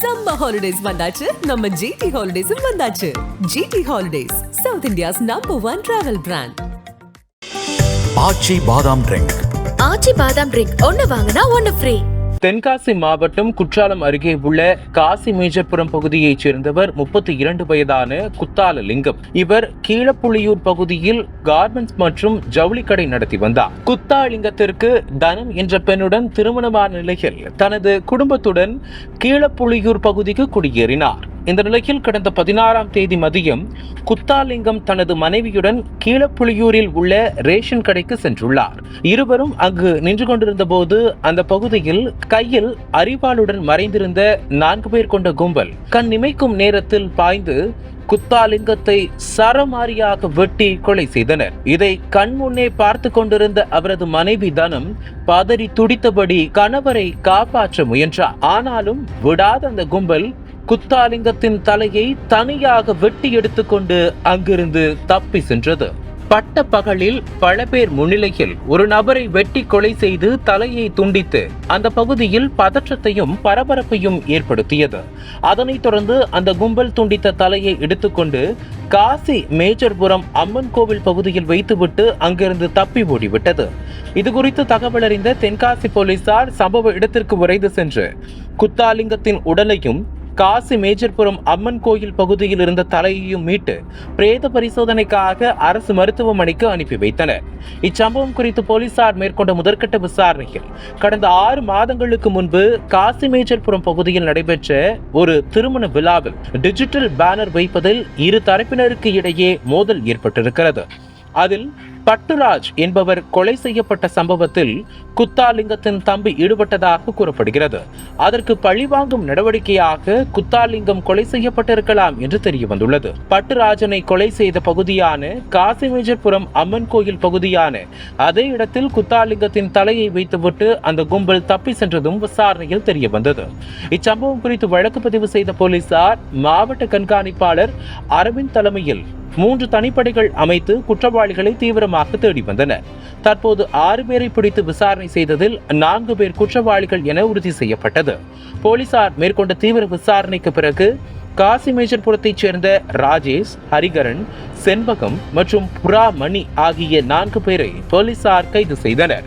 Summer holidays வந்தாச்சு. நம்ம GT ஹாலிடேஸும் வந்தாச்சு. GT holidays South India's number one travel brand Aachi பாதாம் ட்ரிங்க் ஆச்சி பாதாம் ட்ரிங்க் ஒன்னு வாங்கினா ஒன்னு ஃப்ரீ தென்காசி மாவட்டம் குற்றாலம் அருகே உள்ள காசி மேஜர்புரம் பகுதியைச் சேர்ந்தவர் முப்பத்தி இரண்டு வயதான குத்தால லிங்கம் இவர் கீழப்புலியூர் பகுதியில் கார்மெண்ட்ஸ் மற்றும் ஜவுளி கடை நடத்தி வந்தார். குத்தாலிங்கத்திற்கு தனம் என்ற பெண்ணுடன் திருமணமான நிலையில் தனது குடும்பத்துடன் கீழப்புலியூர் பகுதிக்கு குடியேறினார். இந்த நிலையில் கடந்த பதினாறாம் தேதி மதியம் குத்தாலிங்கம் தனது மனைவியுடன் கீழப்புலியூரில் உள்ள ரேஷன் கடைக்கு சென்றுள்ளார். இருவரும் அங்கு நின்று கொண்டிருந்த போது அந்த பகுதியில் கையில் அரிவாளுடன் மறைந்திருந்த நான்கு பேர் கொண்ட கும்பல் கண் இமைக்கும் நேரத்தில் பாய்ந்து குத்தாலிங்கத்தை சரமாரியாக வெட்டி கொலை செய்தனர். இதை கண்முன்னே பார்த்து கொண்டிருந்த அவரது மனைவி தனம் பதறி துடித்தபடி கணவரை காப்பாற்ற முயன்றார். ஆனாலும் விடாத அந்த கும்பல் குத்தாலிங்கத்தின் தலையை தனியாக வெட்டி எடுத்துக்கொண்டு அங்கிருந்து தப்பி சென்றது. பட்ட பகலில் பல பேர் முன்னிலையில் ஒரு நபரை வெட்டி கொலை செய்து தலையை துண்டித்து அந்த பகுதியில் பதற்றத்தையும் பரபரப்பையும் ஏற்படுத்தியது. அதனைத் தொடர்ந்து அந்த கும்பல் துண்டித்த தலையை எடுத்துக்கொண்டு காசி மேஜர்புரம் அம்மன் கோவில் பகுதியில் வைத்துவிட்டு அங்கிருந்து தப்பி ஓடிவிட்டது. இது குறித்து தகவல் அறிந்த தென்காசி போலீசார் சம்பவ இடத்திற்கு விரைந்து சென்று குத்தாலிங்கத்தின் உடலையும் காசி மேஜர்புரம் அம்மன் கோயில் பகுதியில் இருந்த தலையையும் மீட்டு பிரேத பரிசோதனைக்காக அரசு மருத்துவமனைக்கு அனுப்பி வைத்தனர். இச்சம்பவம் குறித்து போலீசார் மேற்கொண்ட முதற்கட்ட விசாரணையில் கடந்த ஆறு மாதங்களுக்கு முன்பு காசி மேஜர்புரம் பகுதியில் நடைபெற்ற ஒரு திருமண விழாவில் டிஜிட்டல் பேனர் வைப்பதில் இரு தரப்பினருக்கு இடையே மோதல் ஏற்பட்டிருக்கிறது. அதில் பட்டுராஜ் என்பவர் கொலை செய்யப்பட்ட சம்பவத்தில் குத்தாலிங்கத்தின் தம்பி ஈடுபட்டதாக கூறப்படுகிறது. அதற்கு பழிவாங்கும் நடவடிக்கையாக குத்தாலிங்கம் கொலை செய்யப்பட்டிருக்கலாம் என்று தெரிய வந்துள்ளது பட்டுராஜனை கொலை செய்த பகுதியான காசிமேஜர்புரம் அம்மன் கோயில் பகுதியான அதே இடத்தில் குத்தாலிங்கத்தின் தலையை வைத்துவிட்டு அந்த கும்பல் தப்பி சென்றதும் விசாரணையில் தெரிய வந்தது இச்சம்பவம் குறித்து வழக்கு பதிவு செய்த போலீசார் மாவட்ட கண்காணிப்பாளர் அரவிந்த் தலைமையில் மூன்று தனிப்படைகள் அமைத்து குற்றவாளிகளை தீவிரமாக தேடி வந்தனர் தற்போது ஆறு பேரை பிடித்து விசாரணை செய்ததில் நான்கு பேர் குற்றவாளிகள் என உறுதி செய்யப்பட்டது. போலீசார் மேற்கொண்ட தீவிர விசாரணைக்கு பிறகு காசி மேஜர்புரத்தைச் சேர்ந்த ராஜேஷ் ஹரிகரன் செண்பகம் மற்றும் புறா மணி ஆகிய நான்கு பேரை போலீசார் கைது செய்தனர்.